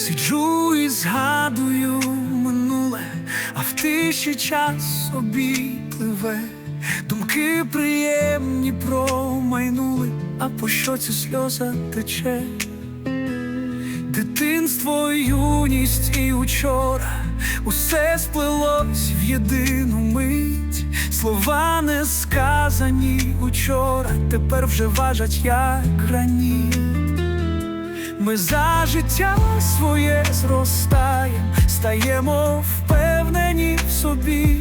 Сиджу і згадую минуле, а в тиші час собі пливе. Думки приємні промайнули, а по щоці сльоза тече. Дитинство, юність і учора, усе сплелось в єдину мить. Слова не сказані учора, тепер вже важать як граніт. Ми за життя своє зростаєм, стаємо впевнені в собі,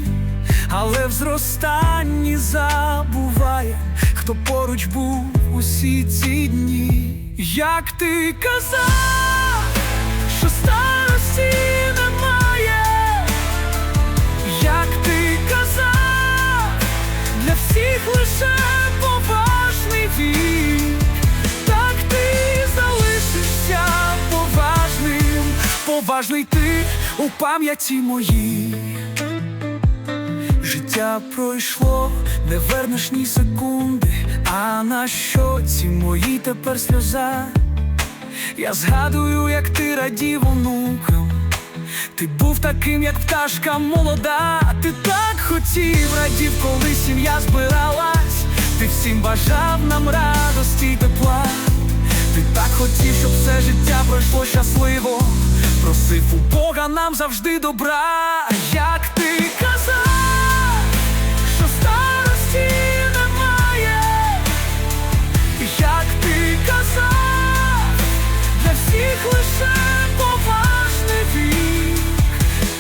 але в зростанні забуваєм, хто поруч був усі ці дні. Як ти казав, що старості немає, як ти казав, для всіх лише поважний вік, поважний ти у пам'яті моїй. Життя пройшло, не вернеш ні секунди, а на щоці моїй тепер сльоза. Я згадую, як ти радів онукам. Ти був таким, як пташка молода. Ти так хотів, радів, коли сім'я збиралась. Ти всім бажав нам радості й тепла. Ти так хотів, щоб все життя пройшло щасливо. Бога нам завжди добра. Як ти казав, що старості немає, як ти казав, для всіх лише поважний вік,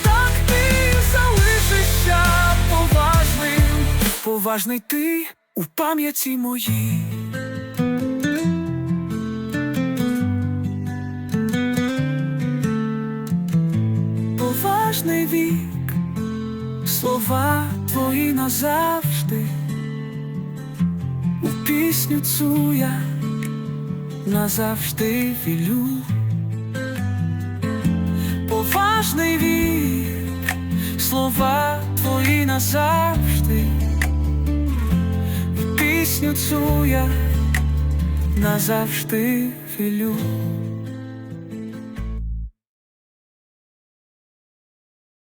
так ти залишишся поважним, поважний ти у пам'яті моїй. Поважний вік, слова твої назавжди, у пісню цю я назавжди вілю. Поважний вік, слова твої назавжди, в пісню цю я назавжди вілю.